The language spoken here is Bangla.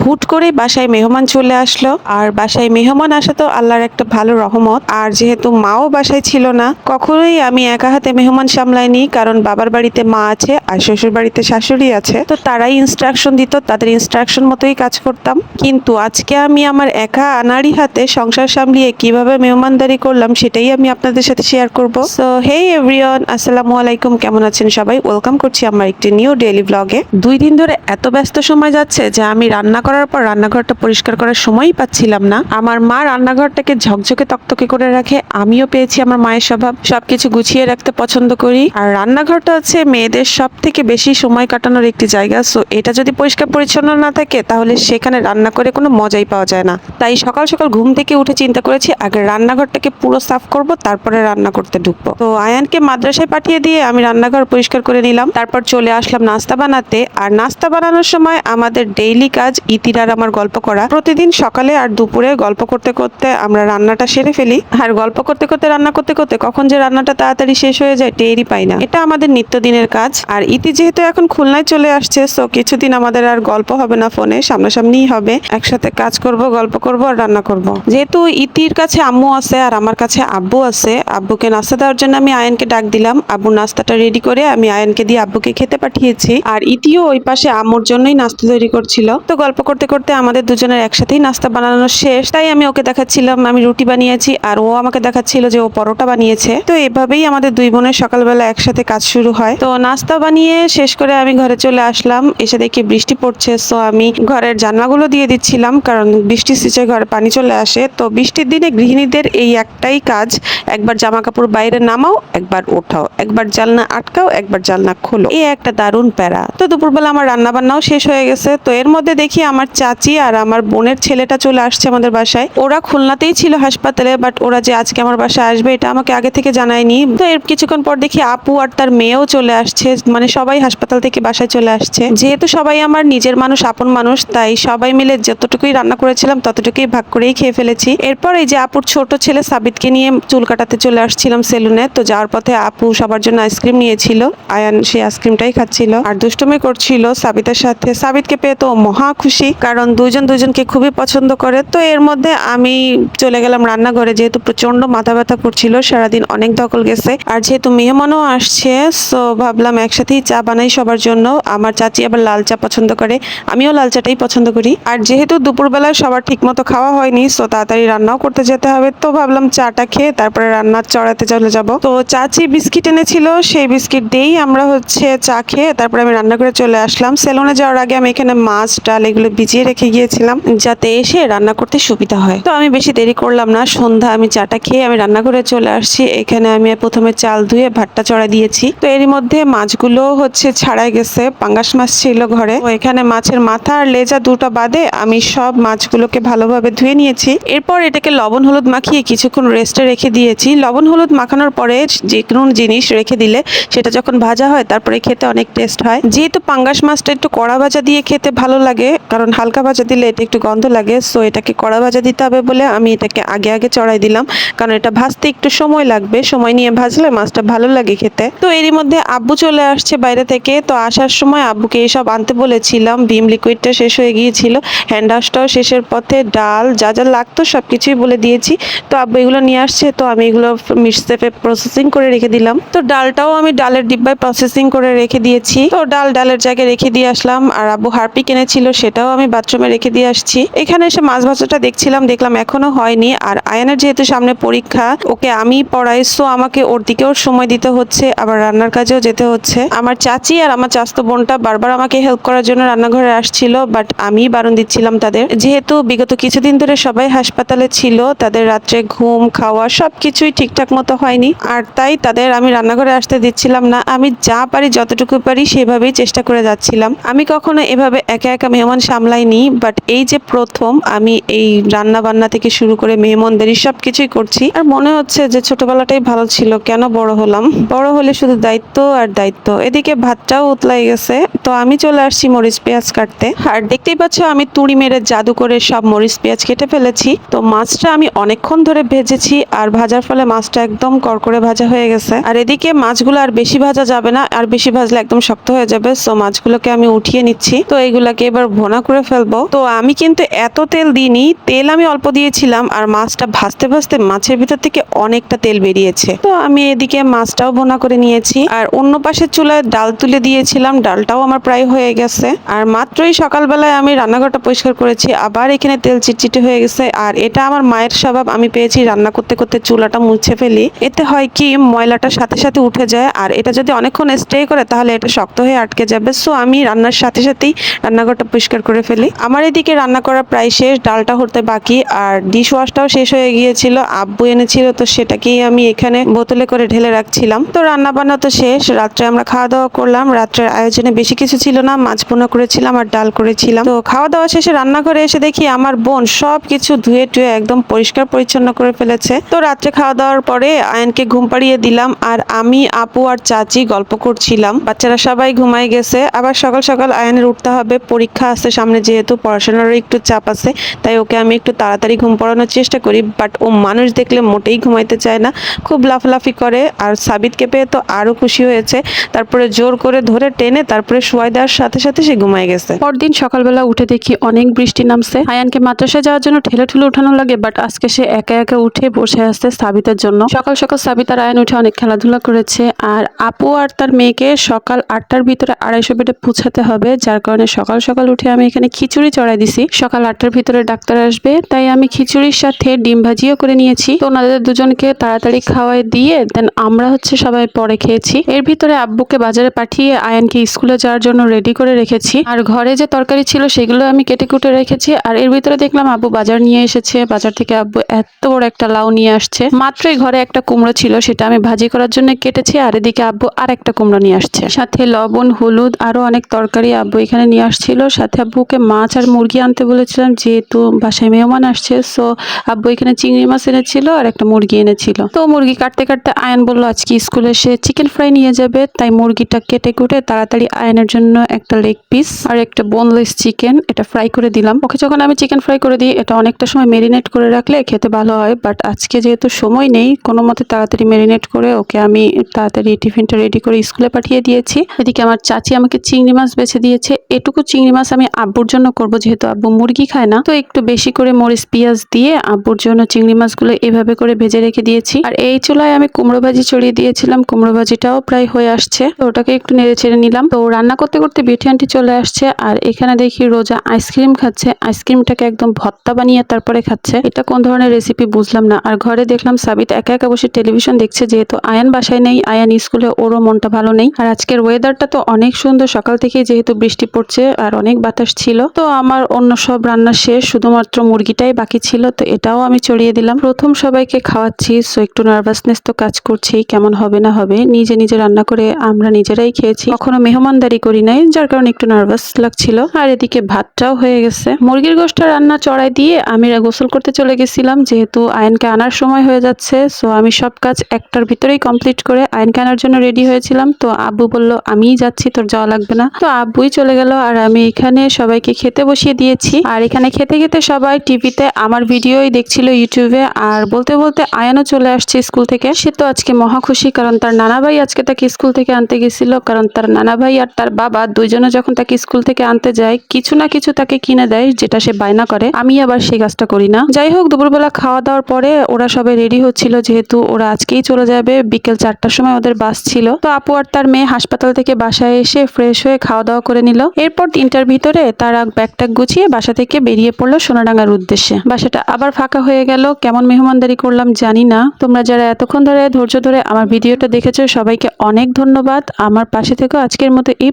হুট করে বাসায় মেহমান চলে আসলো। আর বাসায় মেহমান আসা তো আল্লাহর একটা ভালো রহমত। আর যেহেতু মাও বাসায় ছিল না, কখনোই আমি একা হাতে মেহমান সামলাইনি কারণ বাবার বাড়িতে মা আছে আর শ্বশুর বাড়িতে শাশুড়ি আছে। তো তারাই ইনস্ট্রাকশন দিত, তাদের ইনস্ট্রাকশন মতোই কাজ করতাম। কিন্তু আজকে আমি আমার একা আনাড়ি হাতে সংসার সামলিয়ে কীভাবে মেহমানদারি করলাম, সেটাই আমি আপনাদের সাথে শেয়ার করব। সো হে এভরিওয়ান আসসালামু আলাইকুম, কেমন আছেন সবাই? ওয়েলকাম করছি আমার একটি নিউ ডেইলি ব্লগে দুই দিন ধরে এত ব্যস্ত সময় যাচ্ছে যে আমি রান্না করার পর রান্নাঘরটা পরিষ্কার করার সময়ই পাচ্ছিলাম না। আমার মা রান্নাঘরটাকে ঝকঝকে তকতকে করে রাখে, আমিও পেয়েছি আমার মায়ের স্বভাব। সবকিছু গুছিয়ে রাখতে পছন্দ করি। আর রান্নাঘরটা হচ্ছে মেয়েদের সব থেকে বেশি সময় কাটানোর একটি জায়গা, সো এটা যদি পরিষ্কার পরিচ্ছন্ন না থাকে, তাহলে সেখানে রান্না করে কোনো মজাই পাওয়া যায় না। তাই সকাল সকাল ঘুম থেকে উঠে চিন্তা করেছি, আগে রান্নাঘরটাকে পুরো সাফ করব, তারপরে রান্না করতে ঢুকবো। তো আয়ানকে মাদ্রাসায় পাঠিয়ে দিয়ে আমি রান্নাঘর পরিষ্কার করে নিলাম। তারপর চলে আসলাম নাস্তা বানাতে। আর নাস্তা বানানোর সময় আমাদের ডেইলি কাজ ইতির আর আমার গল্প করা। প্রতিদিন সকালে আর দুপুরে গল্প করতে করতে আমরা রান্নাটা সেরে ফেলি। আর গল্প করতে করতে, রান্না করতে করতে কখন যে রান্নাটা তাড়াতাড়ি শেষ হয়ে যায় টেরই পাই না। এটা আমাদের নিত্যদিনের কাজ। আর ইতি যেহেতু এখন খুলনায় চলে আসছে সো কিছুদিন আমাদের আর গল্প হবে না ফোনে, সামনাসামনিই হবে। একসাথে কাজ করব, গল্প করব আর রান্না করব। যেহেতু ইতির কাছে আম্মু আছে আর আমার কাছে আব্বু আছে, আব্বুকে নাস্তা দেওয়ার জন্য আমি আয়নকে ডাক দিলাম। আব্বু নাস্তাটা রেডি করে আমি আয়নকে দিয়ে আব্বুকে খেতে পাঠিয়েছি। আর ইতিও ওই পাশে আম্মুর জন্যই নাস্তা তৈরি করছিল। তো গল্প করতে করতে আমাদের দুজনের একসাথেই নাস্তা বানানো শেষ। তাই আমি ওকে দেখাচ্ছিলাম, আমি রুটি বানিয়েছি আর ও আমাকে দেখাচ্ছিল যে ও পরোটা বানিয়েছে। তো এভাবেই আমাদের দুই বোনের সকালবেলা একসাথে কাজ শুরু হয়। তো নাস্তা বানিয়ে শেষ করে আমি ঘরে চলে আসলাম। এসে দেখি বৃষ্টি পড়ছে সো আমি ঘরের জানলাগুলো দিয়ে দিচ্ছিলাম কারণ বৃষ্টি সিচে ঘরে পানি চলে আসে। তো বৃষ্টির দিনে গৃহিণীদের এই একটাই কাজ, একবার জামা কাপড় বাইরে নামাও, একবার ওঠাও। একবার জালনা আটকাও, একবার জালনা খোলো। এই একটা দারুণ প্যারা। তো দুপুরবেলা আমার রান্না বান্নাও শেষ হয়ে গেছে। তো এর মধ্যে দেখি আমার চাচি আর আমার বোনের ছেলেটা চলে আসছে আমাদের বাসায়। ওরা খুলনাতেই ছিল হাসপাতালে বাট ওরা যে আজকে আমার বাসায় আসবে, এটা আমাকে আগে থেকে জানায়নি। তো এর কিছুক্ষণ পর দেখি আপু আর তার মেয়েও চলে আসছে মানে সবাই হাসপাতাল থেকে বাসায় চলে আসছে। যেহেতু সবাই আমার নিজের মানুষ, আপন মানুষ, তাই সবাই মিলে যতটুকুই রান্না করেছিলাম, ততটুকুই ভাগ করেই খেয়ে ফেলেছি। এরপর এই যে আপুর ছোট ছেলে সাবিতকে নিয়ে চুল কাটাতে চলে আসছিলাম সেলুনে, তো যাওয়ার পথে আপু সবার জন্য আইসক্রিম নিয়েছিল। আয়ান সেই আইসক্রিমটাই খাচ্ছিল। আর দুষ্টুমি করছিল সাবিতের সাথে। সাবিতকে পেয়ে তো মহা খুশি। কারণ দুজন দুজনকে খুবই পছন্দ করে। তো এর মধ্যে আমি চলে গেলাম রান্নাঘরে, যেহেতু প্রচণ্ড মাথা ব্যথা করছিল, সারাদিন অনেক দখল গেছে। আর যেহেতু মেহমানও আসছে সো ভাবলাম একসাথেই চা বানাই সবার জন্য। আমার চাচি আবার লাল চা পছন্দ করে, আমিও লাল চাটাই পছন্দ করি। আর যেহেতু দুপুরবেলা সবার ঠিক মতো খাওয়া হয়নি সো তাড়াতাড়ি রান্নাও করতে যেতে হবে। তো ভাবলাম চাটা খেয়ে তারপরে রান্নার চড়াতে চলে যাব। তো চাচি বিস্কিট এনেছিল, সেই বিস্কিট দিয়েই আমরা হচ্ছে চা খেয়ে তারপরে আমি রান্না করে চলে আসলাম। সেলুনে যাওয়ার আগে আমি এখানে মাছ, ডাল এগুলো ভিজিয়ে রেখে গিয়েছিলাম যাতে এসে রান্না করতে সুবিধা হয়। তো আমি বেশি দেরি করলাম না। সন্ধ্যা আমি চাটা খেয়ে আমি রান্না করে চলে আসছি। এখানে আমি প্রথমে চাল ধুয়ে ভাতটা চড়া দিয়েছি। তো এরই মধ্যে মাছগুলো হচ্ছে ছাড়াই গেছে। পাঙ্গাস মাছ ছিল ঘরে। তো এখানে মাছের মাথা আর লেজা দুটো বাদে আমি সব মাছগুলোকে ভালোভাবে ধুয়ে নিয়েছি। এরপর এটাকে লবণ হলুদ মাখিয়ে কিছুক্ষণ রেস্টে রেখে দিয়েছি। লবণ হলুদ মাখানোর পরে যে কোনো জিনিস রেখে দিলে সেটা যখন ভাজা হয়, তারপরে খেতে অনেক টেস্ট হয়। যেহেতু পাঙ্গাস মাছটা একটু কড়া ভাজা দিয়ে খেতে ভালো লাগে, কারণ হালকা ভাজা দিলে এটা একটু গন্ধ লাগে সো এটাকে কড়া ভাজা দিতে হবে বলে আমি এটাকে আগে আগে চড়াই দিলাম। কারণ এটা ভাজতে একটু সময় লাগবে, সময় নিয়ে ভাজলে মাছটা ভালো লাগে খেতে। তো এরই মধ্যে আব্বু চলে আসছে বাইরে থেকে, তো আসার সময় আব্বুকে এসব আনতে বলেছিলাম ভিম লিকুইডটা শেষ হয়ে গিয়েছিল হ্যান্ড ওয়াশটাও শেষের পথে, ডাল যা যা লাগতো সব কিছুই বলে দিয়েছি। তো আব্বু এগুলো নিয়ে আসছে, তো আমি এগুলো মিক্সেপে প্রসেসিং করে রেখে দিলাম। তো ডালটাও আমি ডালের ডিব্বায় প্রসেসিং করে রেখে দিয়েছি। তো ডাল ডালের জায়গায় রেখে দিয়ে আসলাম, আর আব্বু হারপি কিনেছিল সেটাও আমি বাথরুমে রেখে দিয়ে আসছি। এখানে এসে মাছ ভাজাটা দেখছিলাম, দেখলাম এখনও হয়নি। আর আয়নের যেহেতু সামনে পরীক্ষা, ওকে আমি পড়াই সো আমাকে ওর দিকেও সময় দিতে হচ্ছে, আবার রান্নার কাজেও যেতে হচ্ছে। আমার চাচি আর আমার চাস্তো বোনটা বারবার আমাকে হেল্প করার জন্য রান্নাঘরে আসছিল বাট আমি বারণ দিচ্ছিলাম তাদের। যেহেতু বিগত কিছুদিন ধরে সবাই হাসপাতালে ছিল, তাদের রাত্রে ঘুম, খাওয়া সব কিছুই ঠিকঠাক মতো হয়নি। আর তাই তাদের আমি রান্নাঘরে আসতে দিচ্ছিলাম না। আমি যা পারি, যতটুকু পারি, সেভাবেই চেষ্টা করে যাচ্ছিলাম। আমি কখনো এভাবে একা একা মেহমান সামলাইনি বাট এই যে প্রথম আমি এই রান্না বান্না থেকে শুরু করে মেহমানদারি সব কিছুই করছি। আর মনে হচ্ছে যে ছোটবেলাটাই ভালো ছিল, কেন বড় হলাম? বড় হলে শুধু দায়িত্ব আর দায়িত্ব। এদিকে ভাতটাও উতলাই গেছে তো আমি চলে আসছি মরিচ পেঁয়াজ কাটতে। আর দেখতেই পাচ্ছ, আমি তুড়ি মেরে জাদু করে সব মরিচ পেঁয়াজ কেটে ফেলেছি। তো মাছটা আমি অনেকক্ষণ ধরে ভেজেছি আর ভাজার ফলে মাছটা একদম করকরে ভাজা হয়ে গেছে। আর এদিকে মাছগুলো আর বেশি ভাজা যাবে না, আর বেশি ভাজলে একদম শক্ত হয়ে যাবে। সো মাছগুলোকে আমি উঠিয়ে নিচ্ছি। তো এইগুলাকে এবার ভোনা করে ফেলব। তো আমি কিন্তু এত তেল দিইনি, তেল আমি অল্প দিয়েছিলাম আর মাছটা ভাজতে ভাজতে মাছের ভিতর থেকে অনেকটা তেল বেরিয়েছে। তো আমি এদিকে মাছটাও বোনা করে নিয়েছি। আর অন্য পাশের চুলায় ডাল তুলে দিয়েছিলাম, ডালটাও আমার প্রায় হয়ে গেছে। আর মাত্রই সকালবেলায় আমি রান্নাঘরটা পরিষ্কার করেছি, আবার এখানে তেল চিটচিটে হয়ে গেছে। আর এটা আমার মায়ের স্বভাব, আমি পেয়েছি রান্না করতে করতে চুলাটা মুছে ফেলি। এতে হয় কি, ময়লাটা সাথে সাথে উঠে যায়, আর এটা যদি অনেকক্ষণ স্টে করে, তাহলে এটা শক্ত হয়ে আটকে যাবে। সো আমি রান্নার সাথে সাথেই রান্নাঘরটা পরিষ্কার করে ফেলি। আমার এদিকে রান্না করা প্রায় শেষ, ডালটা হতে বাকি, আর ডিশ ওয়াশটাও শেষ হয়ে গিয়েছিল। আব্বু এনেছিল, তো সেটাকেই আমি এখানে বোতলে করে ঢেলে রাখছিলাম। তো রান্না বান্না তো শেষ, রাত্রে আমরা খাওয়া দাওয়া করলাম। রাত্রের আয়োজনে বেশি কিছু ছিল না, মাছ পোনা করেছিলাম আর ডাল করেছিলাম। তো খাওয়া দাওয়া শেষে রান্না করে এসে দেখি আমার বোন সব কিছু ধুয়ে টুয়ে একদম পরিষ্কার পরিচ্ছন্ন করে ফেলেছে। তো রাত্রে খাওয়া দাওয়ার পরে আয়নকে ঘুম পাড়িয়ে দিলাম আর আমি, আপু আর চাচি গল্প করছিলাম। বাচ্চারা সবাই ঘুমাই গেছে। আবার সকাল সকাল আয়নের উঠতে হবে, পরীক্ষা আছে সামনে যেহেতু পড়াশোনারও একটু চাপ আছে, তাই ওকে আমি একটু তাড়াতাড়ি ঘুম পড়ানোর চেষ্টা করি। বাট ও মানুষ দেখলে মোটেই ঘুমাইতে চায় না, খুব লাফলাফি করে। আর সাবিতকে পেয়ে তো আরও খুশি হয়েছে। তারপরে জোর করে ধরে টেনে তারপরে শোয়াই দেওয়ার সাথে সাথে সে ঘুমাই গেছে। পরদিন সকালবেলা উঠে দেখি অনেক বৃষ্টি নামছে। আয়ানকে মাদ্রাসায় যাওয়ার জন্য ঠেলে ঠুলে উঠানো লাগে বাট আজকে সে একা একা উঠে বসে আছে সাবিতার জন্য। সকাল সকাল সাবিতার আয়ন উঠে অনেক খেলাধুলা করেছে, আর আপু আর তার মেয়েকে সকাল আটটার ভিতরে আড়াইশো বেডে পৌঁছাতে হবে, যার কারণে সকাল সকাল উঠে আমি এখানে খিচুড়ি চড়াই দিছি। সকাল আটটার ভিতরে ডাক্তার আসবে, তাই আমি খিচুড়ির সাথে ডিম ভাজিও করে নিয়েছি। তো ওনাদের দুজনকে তাড়াতাড়ি খাওয়াই দিয়ে দেন আমরা হচ্ছে সবাই পরে খেয়েছি। এর ভিতরে আব্বুকে বাজারে পাঠিয়ে আয়ানকে স্কুলে যাওয়ার জন্য রেডি করে রেখেছি। আর ঘরে যে তরকারি ছিল সেগুলো আমি কেটে কুটে রেখেছি। আর এর ভিতরে দেখলাম আব্বু বাজার নিয়ে এসেছে। বাজার থেকে আব্বু এত বড় একটা লাউ নিয়ে আসছে। মাত্রই ঘরে একটা কুমড়ো ছিল, সেটা আমি ভাজি করার জন্য কেটেছি। আর এদিকে আব্বু আর একটা কুমড়ো নিয়ে আসছে। সাথে লবণ, হলুদ, আরও অনেক তরকারি আব্বু এখানে নিয়ে আসছিল। সাথে আব্বুকে মাছ আর মুরগি আনতে বলেছিলাম, যেহেতু বাসায় মেহমান আসছে সো আব্বু এখানে চিংড়ি মাছ এনেছিল আর একটা মুরগি এনেছিল। তো মুরগি কাটতে কাটতে আয়ন বলল, আজকে স্কুলে সে চিকেন ফ্রাই নিয়ে যাবে। তাই মুরগিটা কেটে কুটে তাড়াতাড়ি আয়নের জন্য একটা লেগ পিস আর একটা বোনলেস চিকেন এটা ফ্রাই করে দিলাম। ওকে যখন আমি চিকেন ফ্রাই করে দিই, এটা অনেকটা সময় মেরিনেট করে রাখলে খেতে ভালো হয় বাট আজকে যেহেতু সময় নেই, কোনো মতে তাড়াতাড়ি মেরিনেট করে ওকে আমি তাড়াতাড়ি টিফিনটা রেডি করে স্কুলে পাঠিয়ে দিয়েছি। এদিকে আমার চাচি আমাকে চিংড়ি মাছ বেছে দিয়েছে। এটুকু চিংড়ি মাছ আমি আব্বুর জন্য করব, যেহেতু আব্বু মুরগি খায় না। তো একটু বেশি করে মরিচ, পেঁয়াজ দিয়ে আব্বুর জন্য চিংড়ি মাছগুলো এভাবে করে ভেজে রেখে দিয়েছি। আর এই চুলায় আমি কুমড়ো ভাজি চড়িয়ে দিয়েছিলাম। কুমড়ো ভাজিটাও প্রায় হয়ে আসছে। তো ওটাকে একটু নেড়ে ছেড়ে নিলাম। তো রান্না করতে করতে বিউটি আন্টি চলে আসছে আর এখানে দেখি রোজা আইসক্রিম খাচ্ছে। আইসক্রিমটাকে একদম ভত্তা বানিয়ে তারপরে খাচ্ছে। এটা কোন ধরনের রেসিপি বুঝলাম না। আর ঘরে দেখলাম সাবিত একা একা বসে টেলিভিশন দেখছে, যেহেতু আয়ান বাসায় নেই, আয়ান স্কুলে ওরও মনটা ভালো নেই। আর আজকের ওয়েদারটা তো অনেক সুন্দর। সকাল থেকে যেহেতু বৃষ্টি পড়ছে আর অনেক বাতাস ছিল, তো আমার অন্য সব রান্না শেষ। শুধুমাত্র মুরগিটাই বাকি ছিল, তো এটাও আমি চড়িয়ে দিলাম। প্রথম সবাইকে খাওয়াচ্ছি সো একটু নার্ভাসনেস তো কাজ করছি কেমন হবে না হবে। নিজে নিজে রান্না করে আমরা নিজেরাই খেয়েছি। কখনো মেহমানদারি করি নাই, যার কারণে একটু নার্ভাস লাগছিল। আর এদিকে ভাতটাও হয়ে গেছে। মুরগির গোষ্ঠটা রান্না চড়াই দিয়ে আমি গোসল করতে চলে গেছিলাম, যেহেতু আয়নকে আনার সময় হয়ে যাচ্ছে সো আমি সব কাজ একটার ভিতরেই কমপ্লিট করে আয়নকে আনার জন্য রেডি হয়েছিলাম। তো আব্বু বলল, আমিই যাচ্ছি, তোর যাওয়া লাগবে না। তো আব্বুই চলে গেল, আর আমি এখানে সবাইকে খেতে বসিয়ে দিয়েছি। আর এখানে খেতে খেতে সবাই টিভিতে আমার ভিডিওই দেখছিল ইউটিউবে, আর বলতে বলতে আয়নও চলে আসছে স্কুল থেকে। সে তো আজকে মহা খুশি, কারণ তার নানা ভাই আজকে তাকে স্কুল থেকে আনতে গেছিল, কারণ তার নানা ভাই আর তার বাবা দুইজনে যখন তাকে স্কুল থেকে আনতে যায়, কিছু না কিছু তাকে কিনে দেয়, যেটা সে বায়না করে। আমি আবার সেই কাজটা করি না। যাই হোক, দুপুরবেলা খাওয়া দাওয়ার পরে ওরা সবাই রেডি হচ্ছিল, যেহেতু ওরা আজকেই চলে যাবে। বিকেল চারটার সময় ওদের বাস ছিল। তো আপু আর তার মেয়ে হাসপাতাল থেকে বাসায় এসে ফ্রেশ হয়ে খাওয়া দাওয়া করে নিল। এরপর তিনটার ভিতরে তারা ব্যাগ ট্যাগ গুছিয়ে বাসা থেকে বেরিয়ে পড়ল সোনাডাঙ্গার উদ্দেশ্যে। বাসাটা আবার ফাঁকা হয়ে গেল। কেমন মেহমানদারি করলাম জানি না। তোমরা যারা এতক্ষণ ধরে ধৈর্য ধরে আমার ভিডিওটা দেখেছ, সবাইকে অনেক ধন্যবাদ। আমার পাশে থেকো আজকের মতো এই